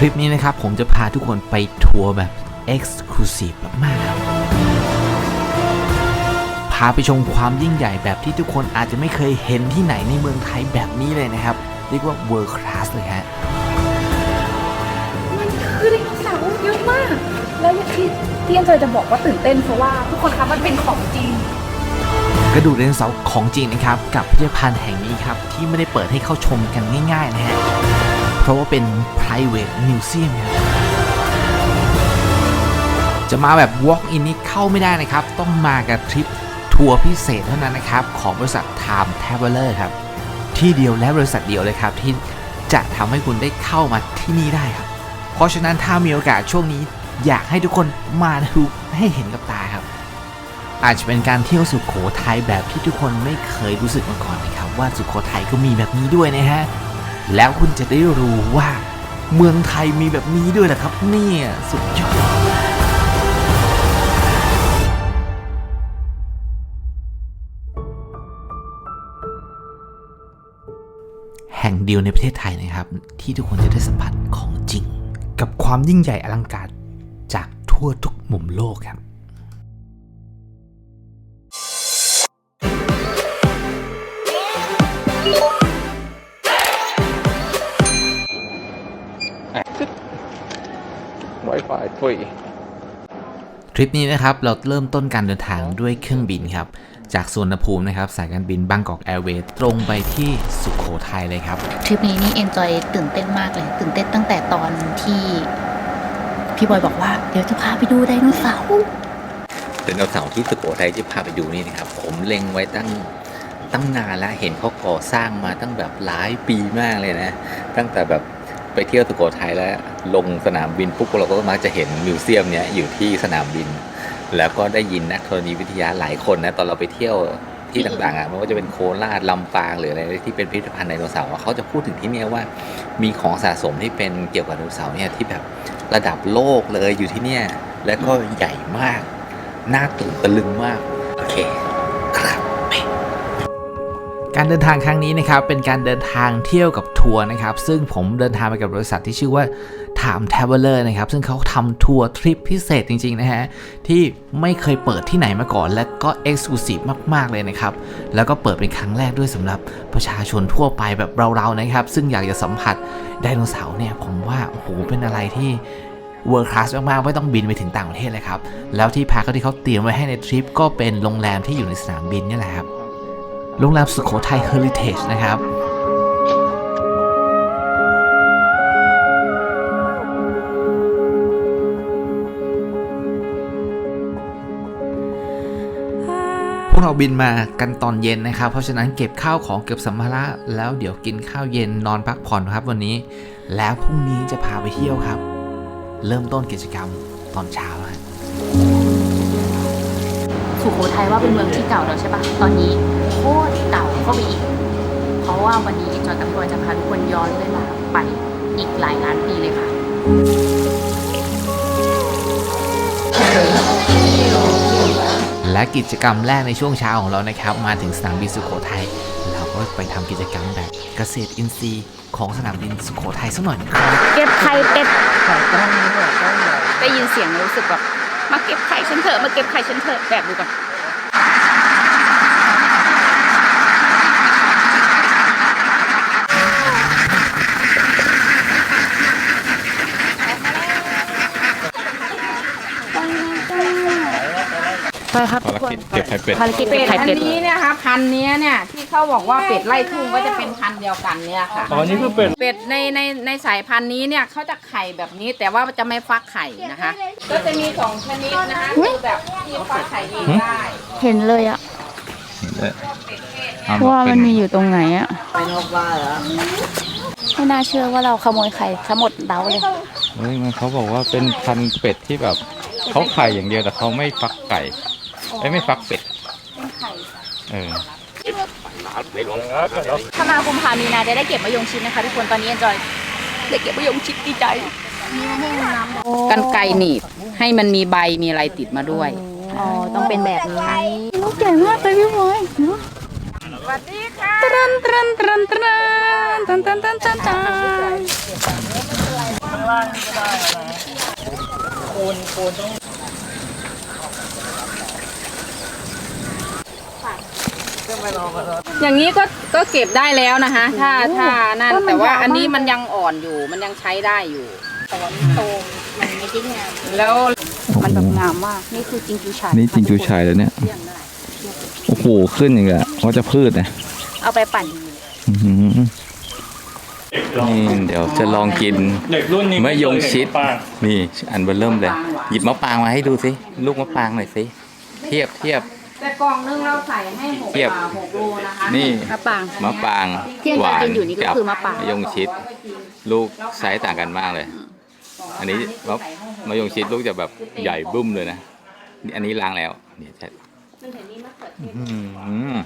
ทริปนี้นะครับ ผมจะพาทุกคนไปทัวร์แบบ Exclusive มากๆครับพาไปชมความยิ่งใหญ่แบบที่ทุกคนอาจจะไม่เคยเห็นที่ไหนในเมืองไทยแบบนี้เลยนะครับ เรียกว่า World Class เลยฮะ มันคือไดโนเสาร์เยอะมาก แล้วอย่างที่ที่อันเจยจะบอกว่าตื่นเต้นเพราะว่าทุกคนคะมันเป็นของจริง กระดูกไดโนเสาร์ของจริงนะครับ กับพิพิธภัณฑ์แห่งนี้ครับ ที่ไม่ได้เปิดให้เข้าชมกันง่าย ๆ นะฮะเพ ราะว่าเป็น private museum ครับจะมาแบบ walk in นี่เข้าไม่ได้นะครับ ต้องมากับทริปทัวร์พิเศษเท่านั้นนะครับ ของบริษัท Time Traveler ครับ ที่เดียวและบริษัทเดียวเลยครับ ที่จะทำให้คุณได้เข้ามาที่นี่ได้ครับ เพราะฉะนั้นถ้ามีโอกาสช่วงนี้อยากให้ทุกคนมาดูให้เห็นกับตาครับ อาจจะเป็นการเที่ยวสุขโขทัยแบบที่ทุกคนไม่เคยรู้สึกมาก่อนนะครับ ว่าสุขโขทัยก็มีแบบนี้ด้วยนะฮะ แล้วคุณจะได้รู้ว่า เมืองไทยมีแบบนี้ด้วยนะครับ เนี่ยสุดยอดแห่งเดียวในประเทศไทยนะครับ ที่ทุกคนจะได้สัมผัสของจริง กับความยิ่งใหญ่อลังการจากทั่วทุกมุมโลกครับ Wi-Fi free ทริปนี้นะครับเราเริ่มต้นการเดินทางด้วยเครื่องบินครับ จากสวนภูมินะครับสายการบินบางกอกแอร์เวย์ตรงไปที่สุขโขทัยเลยครับ ทริปนี้นี่เอนจอยตื่นเต้นมากเลย ตื่นเต้นตั้งแต่ตอนที่พี่บอยบอกว่าเดี๋ยวจะพาไปดูไดโนเสาร์ไดโนเสาร์ที่สุโขทัยที่พาไปดูนี่นะครับ ผมเล็งไว้ตั้งตั้งนานแล้วเห็นเขาก่อสร้างมาตั้งแบบหลายปีมากเลยนะ ตั้งแต่แบบ ไปเที่ยวสุโขทัยแล้วลงสนามบินปุ๊บเราก็มักจะเห็นมิวเซียมเนี้ยอยู่ที่สนามบิน แล้วก็ได้ยินนักธรณีวิทยาหลายคนนะตอนเราไปเที่ยวที่ต่างๆอะไม่ว่าจะเป็นโคราชลำปางหรืออะไรที่เป็นพิพิธภัณฑ์ไดโนเสาร์เขาจะพูดถึงที่นี่ว่า มีของสะสมที่เป็นเกี่ยวกับไดโนเสาร์เนี่ยที่แบบระดับโลกเลยอยู่ที่เนี่ยแล้วก็ใหญ่มากน่าตื่นตะลึงมากโอเค การเดินทางครั้งนี้นะครับเป็นการเดินทางเที่ยวกับทัวร์นะครับซึ่งผมเดินทางไปกับบริษัทที่ชื่อว่า Time Traveler นะครับซึ่งเขาทำทัวร์ทริปพิเศษจริงๆนะฮะที่ไม่เคยเปิดที่ไหนมาก่อน และก็ Exclusive มากๆเลยนะครับแล้วก็เปิดเป็นครั้งแรกด้วยสำหรับประชาชนทั่วไปแบบเราๆนะครับซึ่งอยากจะสัมผัสไดโนเสาร์เนี่ยผมว่าโอ้โหเป็นอะไรที่ World Class มากๆ ไม่ต้องบินไปถึงต่างประเทศเลยครับ แล้วที่พักที่เขาเตรียมไว้ให้ในทริปก็เป็นโรงแรมที่อยู่ในสนามบินนี่แหละครับ โรงแรมสุโขทัยเฮอริเทจนะครับพวกเราบินมากันตอนเย็นนะครับ เพราะฉะนั้นเก็บข้าวของเก็บสัมภาระแล้วเดี๋ยวกินข้าวเย็นนอนพักผ่อนครับวันนี้ แล้วพรุ่งนี้จะพาไปเที่ยวครับ เริ่มต้นกิจกรรมตอนเช้า สุโขทัยว่าเป็นเมืองที่เก่าแล้วใช่ปะตอนนี้โคตรเก่าเข้าไปอีก เพราะว่าวันนี้เอนจอยกับพี่บอยจะพาทุกคนย้อนเวลาไปอีกหลายล้านปีเลยค่ะและกิจกรรมแรกในช่วงเช้าของเรานะครับ มาถึงสนามบินสุโขทัยเราก็ไปทำกิจกรรมแบบเกษตรอินทรีย์ของสนามบินสุโขทัยสักหน่อยนะครับเก็บไข่เป็ดได้ยินเสียงรู้สึกแบบ มาเก็บไข่ฉันเถอะมาเก็บไข่ฉันเถอะแบบดูก่อน ครับทุกคนเก็บไข่เป็ดภารกิจเป็เก็บดไข่อันเป็ดนี้เนี่ยค่ะพันธุ์เนี้ยเนี่ยที่เขาบอกว่าเป็ดไล่ทุ่งก็จะเป็นพันธุ์เดียวกันเนี่ยค่ะ อ๋อนี่คือเป็ดเป็ดในในในสายพันธุ์นี้เนี่ยเขาจะไข่แบบนี้แต่ว่าจะไม่ฟักไข่นะคะ ก็จะมีสองชนิดนะคะคือแบบที่ฟักไข่เองได้เห็นเลยอะว่ามันมีอยู่ตรงไหนอะไม่น่าเชื่อว่าเราขโมยไข่ทั้งหมดเล้าเลย เฮ้ยมันเขาบอกว่าเป็นพันธุ์เป็ดที่แบบเขาไข่อย่างเดียวแต่เขาไม่ฟักไก่ ไอ้ยไม่ฟักเป็ดเออ ถ้ามากุมภามีนาจะได้เก็บมะยงชิดนะคะทุกคนตอนนี้เอนจอยได้เก็บมะยงชิดดีใจกันไก่หนีบให้มันมีใบมีอะไรติดมาด้วย อ๋อ ต้องเป็นแบบนี้ลูกใหญ่มากเลยพี่บอยสวัสดีค่ะตรันตรันตรันตรันตันตันตันตันตันอ ย่างนี้ก็ก็เก็บได้แล้วนะคะ ถ้าถ้านั่นแต่ว่าอันนี้มันยังอ่อนอยู่ มันยังใช้ได้อยู่แต่ว่ามันโตมันไม่ได้งามแล้วมันแบบงามมากนี่คือจิงจูฉายนี่จริงจูชายแล้วเนี่ยโอ้โหขึ้นอย่างเงี้ยว่าจะพืชนะเอาไปปั่นอื้อหือนี่เดี๋ยวจะลองกินเด็กรุ่นนี้มะยงชิดป้านี่อันเบอร์เริ่มเลย หยิบมะปรางมาให้ดูสิลูกมะปรางหน่อยสิเทียบเทียบ แต่กล่องนึงเราใส่ให้หกเทียบ อ่าหกโลนะคะนี่มะปราง มะปรางที่อาจารย์กินอยู่นี่ก็คือมะปรางยงชิด ลูกไซส์ต่างกันมากเลย อันนี้มะมะยงชิดลูกจะแบบใหญ่บึ้มเลยนะนี่อันนี้ล้างแล้วนี่ใช่อืม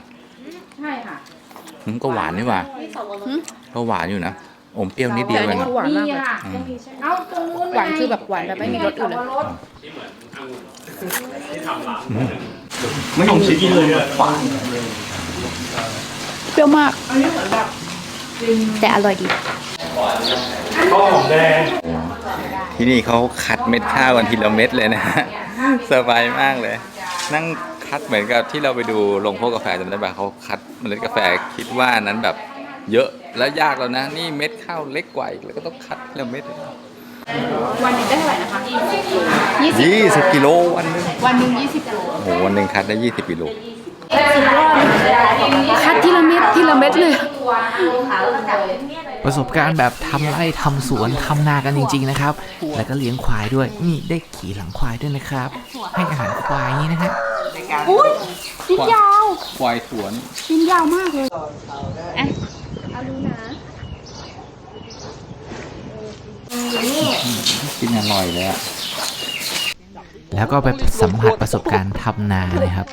ใช่ค่ะอืมก็หวานนี่หว่าก็หวานอยู่นะอมเปรี้ยวนิดเดียวเองอะ หวานมากนี่เลย ค่ะเอาตรงนู้นหวานคือแบบหวานแบบไม่มีรสอื่นเลยไม่ยงชิดกินเลยอะเปรี้ยวมาก แต่อร่อยดี ข้าวหอมแดงที่นี่เขาคัดเม็ดข้าวกันทีละเม็ดเลยนะฮะ สบายมากเลย นั่งคัดเหมือนกับที่เราไปดูโรงพวกกาแฟจำได้ปะเขาคัดเมล็ดกาแฟคิดว่านั้นแบบ เยอะและยากแล้วนะ นี่เม็ดข้าวเล็กกว่าอีกแล้วก็ต้องคัดทีละเม็ดเลยนะ วันหนึงได้เท่าไหร่นะคะยี่สิบกิโลวันหนึงวันหนึ่งยี่สิบโลโอ้โหวันหนึ่งคัดได้ยี่สิบกิโลคัดทีละเม็ดทีละเม็ดเลย ประสบการณ์แบบทำไร่ทำสวนทำนากันจริงๆนะครับ แล้วก็เลี้ยงควายด้วย นี่ได้ขี่หลังควายด้วยนะครับ ให้อาหารควายอย่างนี้นะฮะชิ้นยาวควายสวนชิ้นยาวมากเลย กินอร่อยเลยอะแล้วก็ไปสัมผัสประสบการณ์ทำนานะครับ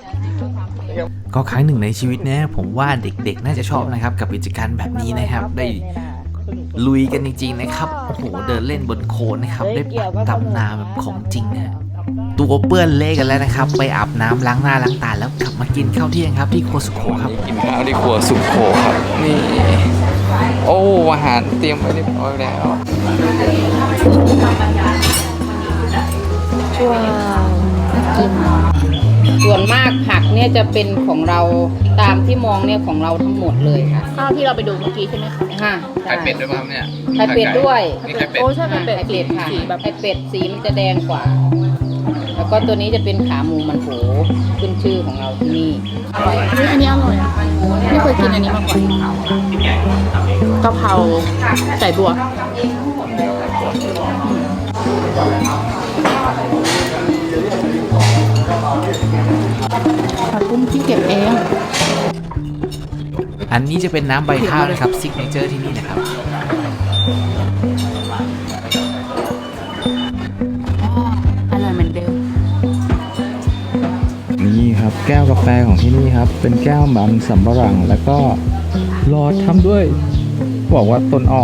ก็ครั้งหนึ่งในชีวิตนะผมว่าเด็กๆ น่าจะชอบนะครับ กับกิจการแบบนี้นะครับ ได้ลุยกันจริงๆนะครับโอ้โหเดินเล่นบนโคลนนะครับ ได้ปักตำนาแบบของจริงนะตัวเปื้อนเละกันแล้วนะครับ ไปอาบน้ำล้างหน้าล้างตาแล้วกลับมากินข้าวเที่ยงครับที่โครัวสุโขครับ กินข้าวที่ครัวสุขโขครับนี่ โอ้ อาหารเตรียมไว้เรียบร้อยแล้วส่วนมากผักเนี่ยจะเป็นของเราตามที่มองเนี่ยของเราทั้งหมดเลยค่ะข้าวที่เราไปดูเมื่อกี้ใช่ไหมคะค่ะไข่เป็ดด้วยป่ะครับเนี่ยไข่เป็ดด้วย นี่ไข่เป็ด โอ้ใช่เป็นเป็ดไข่เป็ดค่ะสีแบบไข่เป็ดสีมันจะแดงกว่า แล้วก็ตัวนี้จะเป็นขาหมูมันโถขึ้นชื่อของเราที่นี่อุ๊ยอันนี้อร่อยอะไม่เคยกินอันนี้มาก่อนกะเพราใส่บัวผักบุ้งที่เก็บเองอันนี้จะเป็นน้ำใบข้าวนะครับซิกเนเจอร์ที่นี่นะครับ ครับ แก้วกาแฟของที่นี่ครับ เป็นแก้วมันสำปะหลัง แล้วก็หลอดทำด้วย บอกว่าต้นอ้อ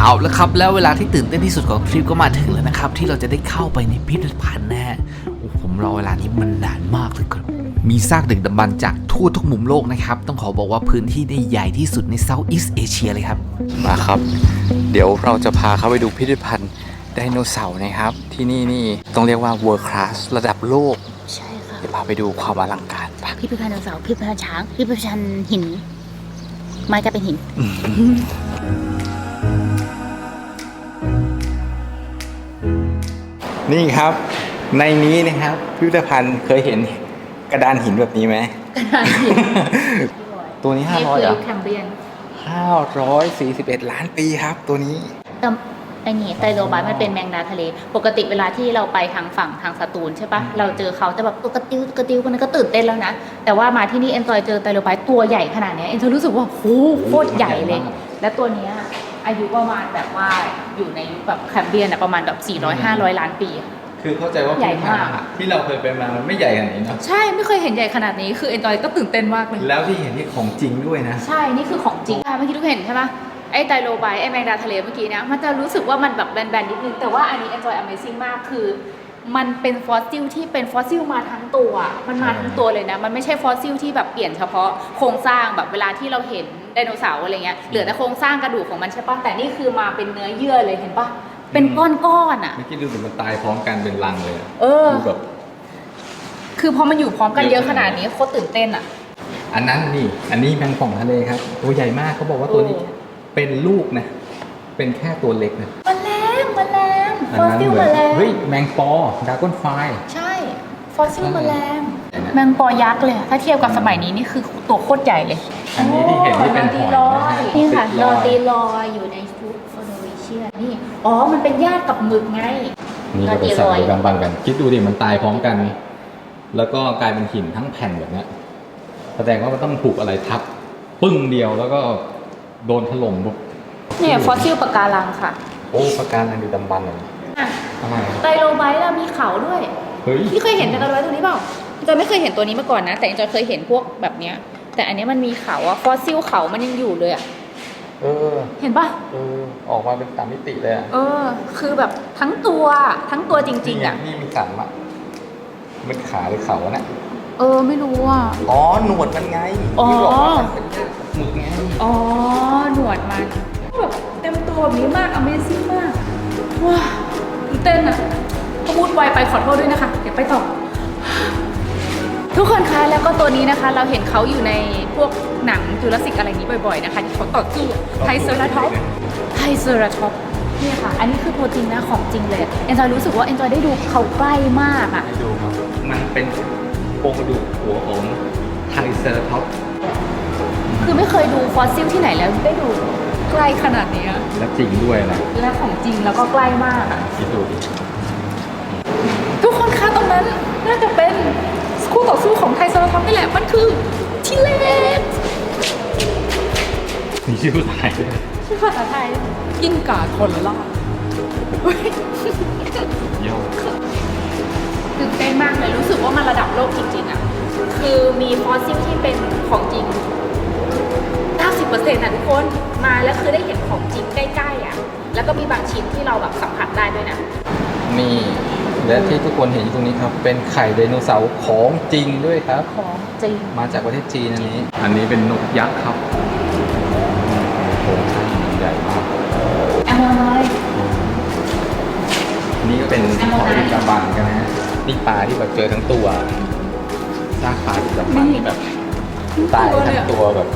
เอาละครับ แล้วเวลาที่ตื่นเต้นที่สุดของทริปก็มาถึงแล้วนะครับ ที่เราจะได้เข้าไปในพิพิธภัณฑ์นะฮะโอ้ผมรอเวลานี้มันนานมากเลยครับมีซากดึกดำบรรพ์จากทั่วทุกมุมโลกนะครับ ต้องขอบอกว่าพื้นที่ได้ใหญ่ที่สุดในเซาท์อีสเอเชียเลยครับ มาครับ เดี๋ยวเราจะพาเข้าไปดูพิพิธภัณฑ์ไดโนเสาร์นะครับ ที่นี่นี่ต้องเรียกว่า world class ระดับโลกใช่ค่ะเดี๋ยวพาไปดูความอลังการปะพิพิธภัณฑ์ไดโนเสาร์พิพิธภัณฑ์ช้างพิพิธภัณฑ์หิน ไม้ก็เป็นหิน นี่ครับ ในนี้นะครับพิพิธภัณฑ์เคยเห็นกระดานหินแบบนี้ไหมกระดานหิน ตัวนี้นี่500คืเหรอแคมเบียน541ล้านปีครับ ตัวนี้แต่ ไอ้นี่ไตรโลบาสมันเป็นแมงดาทะเล ปกติเวลาที่เราไปทางฝั่งทางสตูลใช่ปะเราเจอเขาจะแบบตัวกระติวตัวกระติวคนนั้นก็ตื่นเต้นแล้วนะ แต่ว่ามาที่นี่เอ็นจอยเจอไตรโลบาสตัวใหญ่ขนาดเนี้ยเอ็นจอยรู้สึกว่าโหโคตรใหญ่เลย และตัวเนี้ยอายุประมาณแบบว่าอยู่ในยุคแบบแคมเบียนอะประมาณแบบ400 500 ล้านปีอะคือเข้าใจว่าใหญ่มากที่เราเคยไปมามันไม่ใหญ่ขนาดนี้เนาะใช่ไม่เคยเห็นใหญ่ขนาดนี้คือเอ็นจอยก็ตื่นเต้นมากเลยแล้วที่เห็นนี่ของจริงด้วยนะ ใช่นี่คือของจริงค่ะเมื่อกี้ทุกเห็นใช่ปะ ไอ้ไตรโลไบต์ไอ้แมงดาทะเลเมื่อกี้เนี่ยมันจะรู้สึกว่ามันแบบแบนๆนิดนึง แต่ว่าอันนี้ enjoy amazing มากคือมันเป็นฟอสซิลที่เป็นฟอสซิลมาทั้งตัว มันมาทั้งตัวเลยนะ มันไม่ใช่ฟอสซิลที่แบบเปลี่ยนเฉพาะโครงสร้างแบบเวลาที่เราเห็นไดโนเสาร์อะไรเงี้ย เหลือแต่โครงสร้างกระดูกของมันใช่ปะแต่นี่คือมาเป็นเนื้อเยื่อเลยเห็นปะเป็นก้อนๆอะ เมื่อกี้ดูเหมือนมันตายพร้อมกันเป็นรังเลยอะเออดูแบบคือพอมันอยู่พร้อมกันเยอะขนาดนี้โคตรตื่นเต้นอะ อันนั้นนี่ อันนี้แมงป่องทะเลครับ ตัวใหญ่มากเขาบอกว่าตัวนี้โอ้ เป็นลูกนะ เป็นแค่ตัวเล็กนะแมลงแมลงอัฟอสนั้นซิลเหแมมือนลงเฮ้ยแมงปอดากอนไฟ ใช่ฟอสซิลแมลงใช่นะแมงปอยักษ์เลยอะถ้าเทียบกับสมัยนี้นี่คือตัวโคตรใหญ่เลย อันนี้ที่เห็นนี่เป็นหอยนะฮะนี่ค่ะติดโรรอยตีลอยอยู่ในชุดโอโนริเชียนี่ อ๋อ มันเป็นญาติกับหมึกไง นี่ก็เป็นสัตว์กำบังกัน คิดดูดิมันตายพร้อมกัน แล้วก็กลายเป็นหินทั้งแผ่นแบบเนี้ยแสดงว่ามันต้องถูกอะไรทับ ปึ้งเดียวแล้วก็ โดนถล่มปุ๊บเนี่ยฟอสซิลปะการังค่ะโอ้ประการอันดีดำบันเลยอะอะไรอะไตโลไบต์เรามีเขาด้วย เฮ้ยพี่เคยเห็นไตโลไบต์ตัวนี้เปล่าจอยไม่เคยเห็นตัวนี้มาก่อนนะ แต่จอยเคยเห็นพวกแบบเนี้ย แต่อันเนี้ยมันมีเขาอะฟอสซิลเขามันยังอยู่เลยอะเออเห็นปะเออออกมาเป็นสามมิติเลยอะเออ คือแบบทั้งตัวทั้งตัวจริง ๆอะนี่มีสันอะมันขาหรือเขาอะน่ะ เออไม่รู้อะอ๋อ หนวดมันไงอ๋อ ที่บอกว่ามันเป็นหมึกไงอ๋อ หนวดมันแบบเต็มตัวแบบนี้มาก Amazing มาก ว้าตื่นเต้นอะถ้าพูดไวไปขอโทษด้วยนะคะ เดี๋ยวไปต่อ ทุกคนคะแล้วก็ตัวนี้นะคะ เราเห็นเขาอยู่ในพวกหนังจูราสสิกอะไรอย่างนี้บ่อยๆนะคะที่เขาต่อสู้ไทเซอราท็อปไทเซอราท็อปเนี่ยค่ะ อันนี้คือตัวจริงนะของจริงเลยเอ็นจอยรู้สึกว่าเอ็นจอยได้ดูเขาใกล้มากอะให้ดูครับมันเป็น โครงกระดูกหัวของไทรเซราท็อปส์คือไม่เคยดูฟอสซิลที่ไหนแล้วได้ดูใกล้ขนาดนี้อะและจริงด้วยนะและของจริงแล้วก็ใกล้มากอะคิดดูดิทุกคนคะตรงนั้นน่าจะเป็นคู่ต่อสู้ของไทยโซลท็อปนี่แหละมันคือทิเลสมีชื่อภาษาไทยด้วยชื่อภาษาไทยกินกาคนละล่าโยก ตื่นเต้นมากเลยรู้สึกว่ามันระดับโลกจริงๆอะคือมีฟอสซิลที่เป็นของจริง 90%นะทุกคนมาแล้วคือได้เห็นของจริงใกล้ๆอะแล้วก็มีบางชิ้นที่เราแบบสัมผัสได้ด้วยนะนี่และที่ทุกคนเห็นอยู่ตรงนี้ครับ เป็นไข่ไดโนเสาร์ของจริงด้วยครับ ของจริง มาจากประเทศจีนอันนี้ อันนี้เป็นนกยักษ์ครับโอ้โหใหญ่มากแอมโมนอยนี่ก็เป็นหอยกระบังกันนะฮะ นี่ปลาที่แบบเจอทั้งตัวซากปลาที่แบบมันที่แบบตายทั้งตัวแบบ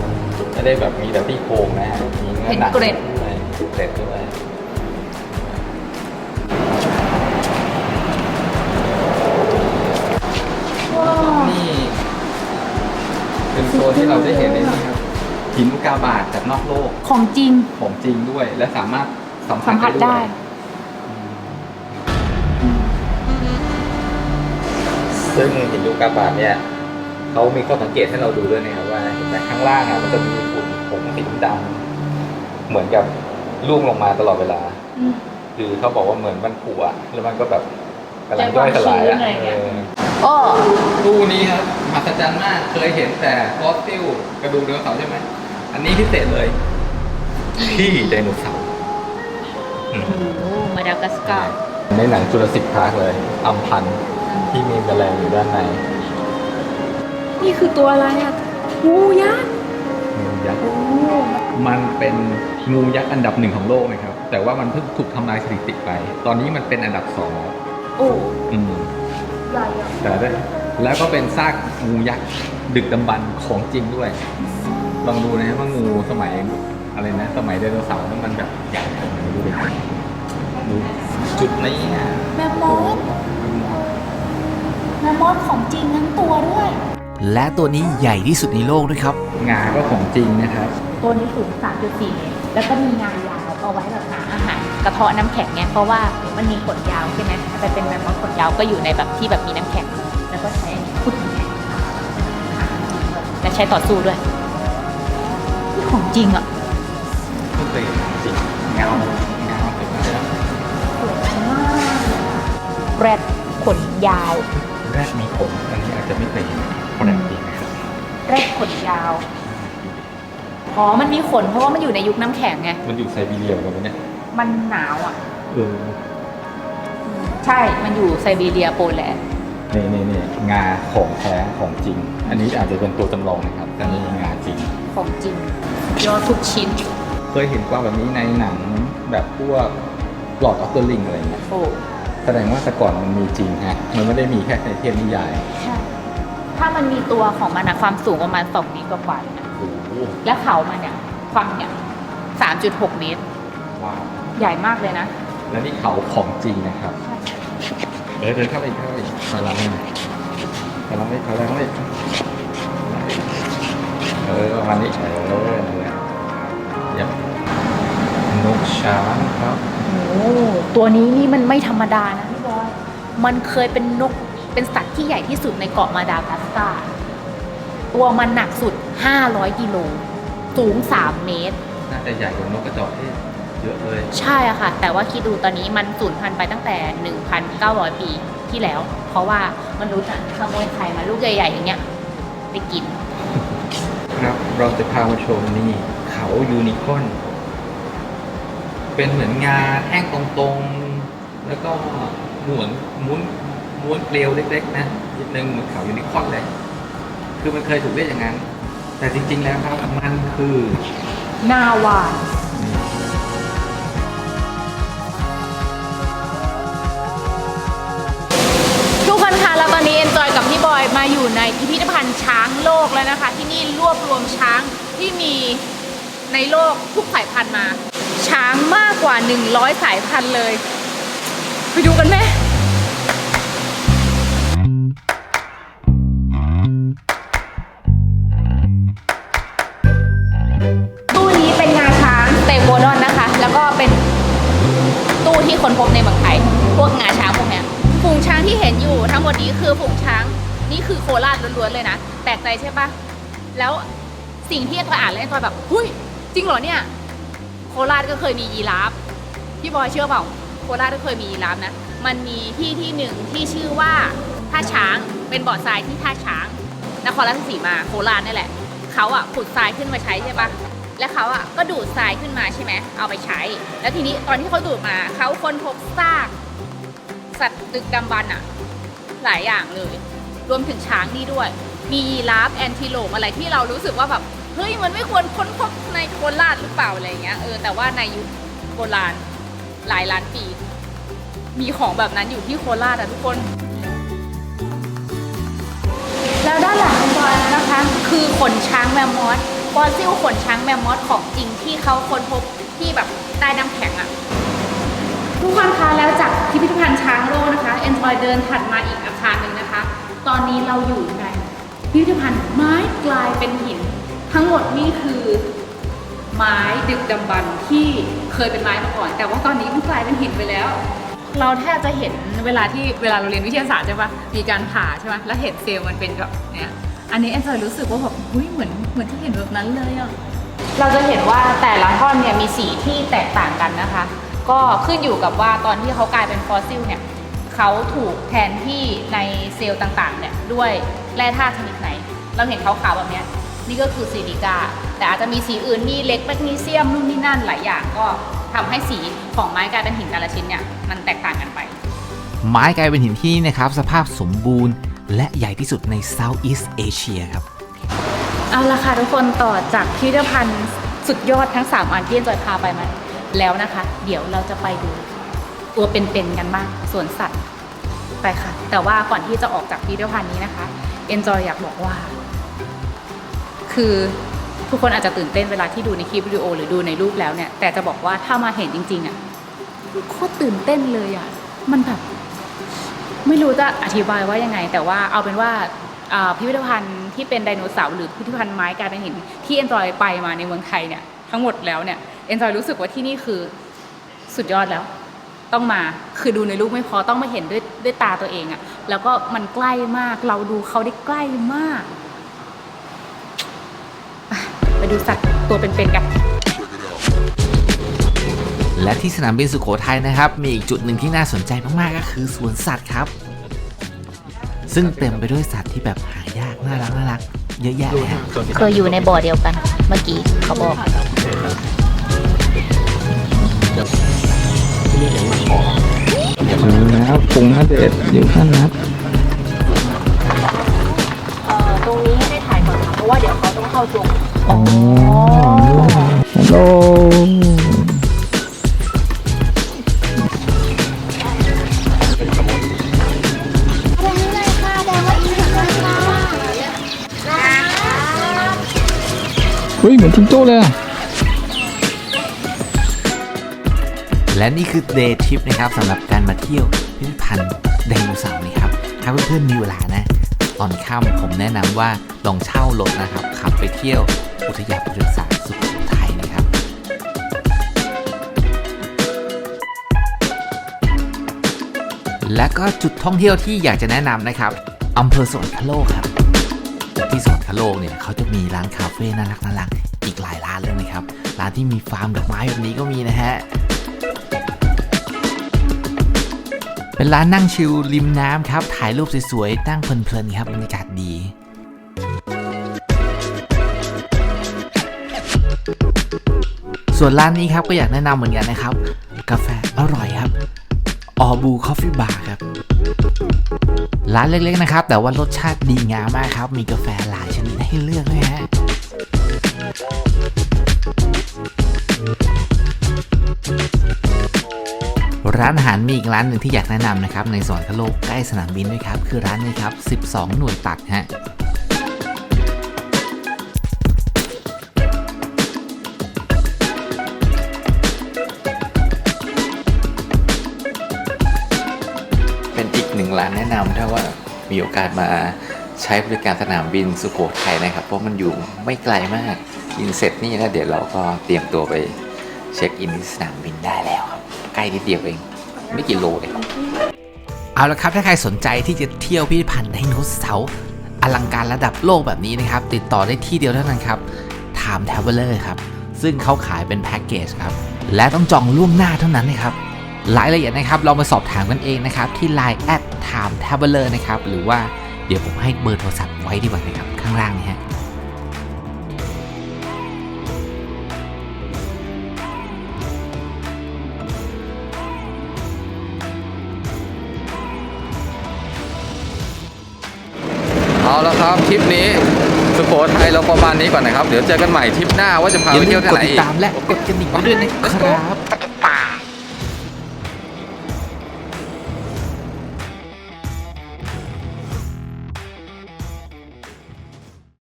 ไม่ได้แบบมีแต่ที่โครงนะฮะมีเนื้อหนังด้วยเกร็ดด้วยนี่เป็นตัวที่เราได้เห็นในนี้ครับหินอุกกาบาตจากนอกโลกของจริงของจริงด้วยและสามารถสัมผัสัสมผัสได้ ซึ่งหินลูกกาบาตเนี่ยเขามีข้อสังเกตให้เราดูด้วยนะครับว่าเห็นไหมข้างล่างอะมันจะมีฝุ่นผงสีดำเหมือนกับล่วงลงมาตลอดเวลาอืมคือเขาบอกว่าเหมือนมันผุอะแล้วมันก็แบบกำลังย่อยสลายอะใจความชื้นอะไรอย่างเงี้ยเออโอ้ตู้นี้ครับมหัศจรรย์มากเคยเห็นแต่ฟอสซิลกระดูกไดโนเสาร์ใช่ไหมอันนี้พิเศษเลยที่ไดโนเสาร์อืมโหมาดากัสการ์ในหนังจุลศิษย์พาร์คเลยอัมพันธ์ ที่มีแมลงอยู่ด้านในนี่คือตัวอะไรอะงูยักษ์งูยักษ์ มันเป็นงูยักษ์อันดับหนึ่งของโลกนะครับ แต่ว่ามันเพิ่งถูกทำลายสถิติไป ตอนนี้มันเป็นอันดับสองแล้วโอ้อืมใหญ่อะแต่ได้แล้วก็เป็นซากงูยักษ์ดึกดำบรรพ์ของจริงด้วย ลองดูนะว่างูสมัยอะไรนะ สมัยไดโนเสาร์นั้นมันแบบใหญ่ขนาดไหนดูดิดูจุดนี้อะแมมมอสแมมมอสของจริงทั้งตัวด้วย และตัวนี้ใหญ่ที่สุดในโลกด้วยครับ งาก็ของจริงนะครับตัวนี้สูง 3.4 เมตร แล้วก็มีงายาวเอาไว้แบบหาอาหารกระเทาะน้ำแข็งไงเพราะว่ามันมีขนยาวใช่ไหมแต่เป็นแมมมอสขนยาวก็อยู่ในแบบที่แบบมีน้ำแข็ง แล้วก็ใช้อันนี้ขุดน้ำแข็งและใช้ต่อสู้ด้วยนี่ของจริงอะไม่เคยเห็นจริงเงาเงาเห็นไหมครับสวยมากแรดขนยาว แรกมีผมอันนี้อาจจะไม่เคยเห็นแปลกดีนะครับแรดขนยาว อ๋อ มันมีขนเพราะว่ามันอยู่ในยุคน้ำแข็งไง มันอยู่ไซบีเรียเหมือนกันปะเนี่ยมันหนาวอะ เออใช่ มันอยู่ไซบีเรียโปแลนด์นี่นี่นี่งาของแท้ของจริง อันนี้อาจจะเป็นตัวจำลองนะครับ แต่นี่งาจริง ของจริงยอดทุกชิ้น เคยเห็นกวางแบบนี้ในหนังแบบพวกหลอดออฟเดอร์ลิงอะไรเงี้ยโอ้ แสดงว่าแต่ก่อนมันมีจริงฮะมันไม่ได้มีแค่ในเทพนิยายใช่ ถ้ามันมีตัวของมันอะความสูงประมาณ2เมตรกว่าๆนะโอ้โหและเขามันเนี่ยความเนี่ย3.6เมตร ว้าวใหญ่มากเลยนะ แล้วนี่เขาของจริงนะครับเออเดินเข้าไปอีกเข้าไปอีกถอยหลังเลยถอยหลังเลยถอยหลังเลยเออประมาณนี้เออนั่นแหละเยี่ยมนกช้างครับโอ้ ตัวนี้นี่มันไม่ธรรมดานะพี่บอย มันเคยเป็นนกเป็นสัตว์ที่ใหญ่ที่สุดในเกาะมาดากัสการ์ตัวมันหนักสุด 500 กิโล สูง 3 เมตร น่าจะใหญ่กว่านกกระจอกเทศเยอะเลย ใช่อะค่ะ แต่ว่าคิดดูตอนนี้มันสูญพันธุ์ไปตั้งแต่ 1,900 ปีที่แล้ว เพราะว่ามนุษย์อะขโมยไข่มาลูกใหญ่ๆอย่างเงี้ยไปกิน ครับ เราจะพามาชมนี่เขายูนิคอร์น เป็นเหมือนงาแท่งตรงๆ แล้วก็หมุนม้วนม้วนเกลียวเล็กๆนะนิดนึงเหมือนเขายูนิคอร์นเลย คือมันเคยถูกเรียกอย่างนั้น แต่จริง ๆ แล้วครับมันคือนาวาทุกคนคะแล้วตอนนี้เอนจอยกับพี่บอยมาอยู่ในพิพิธภัณฑ์ช้างโลกแล้วนะคะ ที่นี่รวบรวมช้างที่มีในโลกทุกสายพันธุ์มา ช้างมากกว่า 100 สายพันธุ์เลย ไปดูกันไหมตู้นี้เป็นงาช้างเตโกดอนนะคะ แล้วก็เป็นตู้ที่คนพบในเมืองไทย พวกงาช้างพวกเนี้ยฝูงช้างที่เห็นอยู่ทั้งหมดนี้คือฝูงช้างนี่คือโคราชล้วนๆเลยนะแปลกใจใช่ปะแล้วสิ่งที่ตัวอ่านแล้วตัวแบบหุ้ยจริงเหรอเนี่ย คราชก็เคยมียีราฟพี่บอยเชื่อเปล่าโคราชก็เคยมียีราฟนะ มันมีที่ที่หนึ่งที่ชื่อว่าท่าช้างเป็นบ่อทรายที่ท่าช้างนครราชสีมาโคราชนี่แหละเขาอะขุดทรายขึ้นมาใช้ใช่ปะแล้วเขาอะก็ดูดทรายขึ้นมาใช่ไหมเอาไปใช้ แล้วทีนี้ตอนที่เขาดูดมาเขาค้นพบซาก สัตว์ดึกดำบรรพ์อะหลายอย่างเลย รวมถึงช้างนี่ด้วย มียีราฟแอนทิโลปอะไรที่เรารู้สึกว่าแบบ เฮ้ยมันไม่ควรค้นพบในโคราชหรือเปล่าอะไรเงี้ยเออแต่ว่าในยุคโบราณหลายล้านปี มีของแบบนั้นอยู่ที่โคราชอะทุกคน แล้วด้านหลังของจอยนะคะ คือขนช้างแมมมอสฟอสซิลขนช้างแมมมอสของจริงที่เขาค้นพบที่แบบใต้น้ำแข็งอะทุกคนคะแล้วจากพิพิธภัณฑ์ช้างโลกนะคะเอ็นจอยเดินถัดมาอีกอาคารหนึ่งนะคะ ตอนนี้เราอยู่ในพิพิธภัณฑ์ไม้กลายเป็นหิน ทั้งหมดนี่คือไม้ดึกดำบรรพ์ที่เคยเป็นไม้มาก่อน แต่ว่าตอนนี้มันกลายเป็นหินไปแล้ว เราแทบจะเห็นเวลาที่เวลาเราเรียนวิทยาศาสตร์ใช่ปะมีการผ่าใช่ปะแล้วเห็นเซลล์มันเป็นแบบเนี้ยอันนี้แอนจอยรู้สึกว่าแบบเฮ้ยเหมือนเหมือนที่เห็นแบบนั้นเลยอะเราจะเห็นว่าแต่ละท่อนเนี่ยมีสีที่แตกต่างกันนะคะ ก็ขึ้นอยู่กับว่าตอนที่เขากลายเป็นฟอสซิลเนี่ยเขาถูกแทนที่ในเซลล์ต่างๆเนี่ยด้วยแร่ธาตุชนิดไหน เราเห็นขาวๆแบบเนี้ย นี่ก็คือซิลิกาแต่อาจจะมีสีอื่นมีเหล็กแมกนีเซียมนู่นนี่นั่นหลายอย่างก็ทำให้สีของไม้กลายเป็นหินแต่ละชิ้นเนี่ยมันแตกต่างกันไป ไม้กลายเป็นหินที่นี่นะครับสภาพสมบูรณ์ และใหญ่ที่สุดใน Southeast Asia ครับ เอาละค่ะทุกคนต่อจากพิพิธภัณฑ์สุดยอดทั้ง 3 อันที่เอ็นจอยพาไปมาแล้วนะคะ เดี๋ยวเราจะไปดูตัวเป็นๆกันบ้างสวนสัตว์ไปค่ะ แต่ว่าก่อนที่จะออกจากพิพิธภัณฑ์นี้นะคะเอ็นจอยอยากบอกว่า คือทุกคนอาจจะตื่นเต้นเวลาที่ดูในคลิปวิดีโอ หรือดูในรูปแล้วเนี่ย แต่จะบอกว่าถ้ามาเห็นจริงๆอะโคตรตื่นเต้นเลยอะ มันแบบ ไม่รู้จะอธิบายว่ายังไง แต่ว่าเอาเป็นว่าพิพิธภัณฑ์ที่เป็นไดโนเสาร์หรือพิพิธภัณฑ์ไม้กลายเป็นหินที่เอ็นจอยไปมาในเมืองไทยเนี่ยทั้งหมดแล้วเนี่ยเอ็นจอยรู้สึกว่าที่นี่คือสุดยอดแล้ว ต้องมาคือดูในรูปไม่พอต้องมาเห็นด้วยด้วยตาตัวเองอะแล้วก็มันใกล้มากเราดูเขาได้ใกล้มาก ไปไปดูสัตว์ตัวเป็นๆกัน และที่สนามบินสุโขทัยนะครับ มีอีกจุดหนึ่งที่น่าสนใจมากๆก็คือสวนสัตว์ครับ ซึ่งเต็มไปด้วยสัตว์ที่แบบหายากน่ารักน่ารักเยอะแยะเลยฮะเคยอยู่ในบ่อเดียวกัน เมื่อกี้เขาบอกนะครับปุงนาเดชอยู่ท่านนะ เขาต้องเข้าตรงอ๋อฮัลโหลเฮ้ยเหมือนทิ้งโต้เลยและนี่คือ day trip นะครับสำหรับการมาเที่ยวพิพิธภัณฑ์ไดโนเสาร์นะครับ ถ้าเพื่อนๆมีเวลานะ ตอนค่ำผมแนะนำว่าลองเช่ารถนะครับ ขับไปเที่ยวอุทยานประวัติศาสตร์สุโขทัยนะครับ และก็จุดท่องเที่ยวที่อยากจะแนะนำนะครับอำเภอสวรรคโลกครับ ที่สวรรคโลกเนี่ยเขาจะมีร้านคาเฟ่น่ารักน่ารักอีกหลายร้านเลยนะครับ ร้านที่มีฟาร์มดอกไม้แบบนี้ก็มีนะฮะ เป็นร้านนั่งชิลริมน้ำครับ ถ่ายรูปสวยๆ นั่งเพลินๆครับบรรยากาศดี ส่วนร้านนี้ครับก็อยากแนะนำเหมือนกันนะครับ กาแฟอร่อยครับออบูคอฟฟี่บาร์ครับ ร้านเล็กๆนะครับ แต่ว่ารสชาติดีงามมากครับ มีกาแฟหลายชนิดให้เลือกด้วยฮะ ร้านอาหารมีอีกร้านหนึ่งที่อยากแนะนำนะครับในสวนคโลกใกล้สนามบินด้วยครับคือร้านนี้ครับ 12 หน่วยตัดฮะเป็นอีกหนึ่งร้านแนะนำถ้าว่ามีโอกาสมาใช้บริการสนามบินสุโขทัยนะครับ เพราะมันอยู่ไม่ไกลมากกินเสร็จนี่แล้วเดี๋ยวเราก็เตรียมตัวไปเช็คอินที่สนามบินได้แล้วครับ ใกล้นิดเดียวเอง ไม่กี่โลเองเอาละครับถ้าใครสนใจที่จะเที่ยวพิพิธภัณฑ์ไดโนเสาร์อลังการระดับโลกแบบนี้นะครับ ติดต่อได้ที่เดียวเท่านั้นครับ Time Traveler ครับ ซึ่งเขาขายเป็นแพ็กเกจครับ และต้องจองล่วงหน้าเท่านั้นนะครับรายละเอียดนะครับเรามาสอบถามกันเองนะครับที่ Line at Time Traveler นะครับ หรือว่าเดี๋ยวผมให้เบอร์โทรศัพท์ไว้ดีกว่านะครับ ข้างล่างนี้ฮะ เอาละครับทริปนี้สุโขทัยเราประมาณนี้ก่อนนะครับ เดี๋ยวเจอกันใหม่ทริปหน้าว่าจะพาไปเที่ยวที่ไหนอีกตามและกดกระดิ่งด้วยนะครับ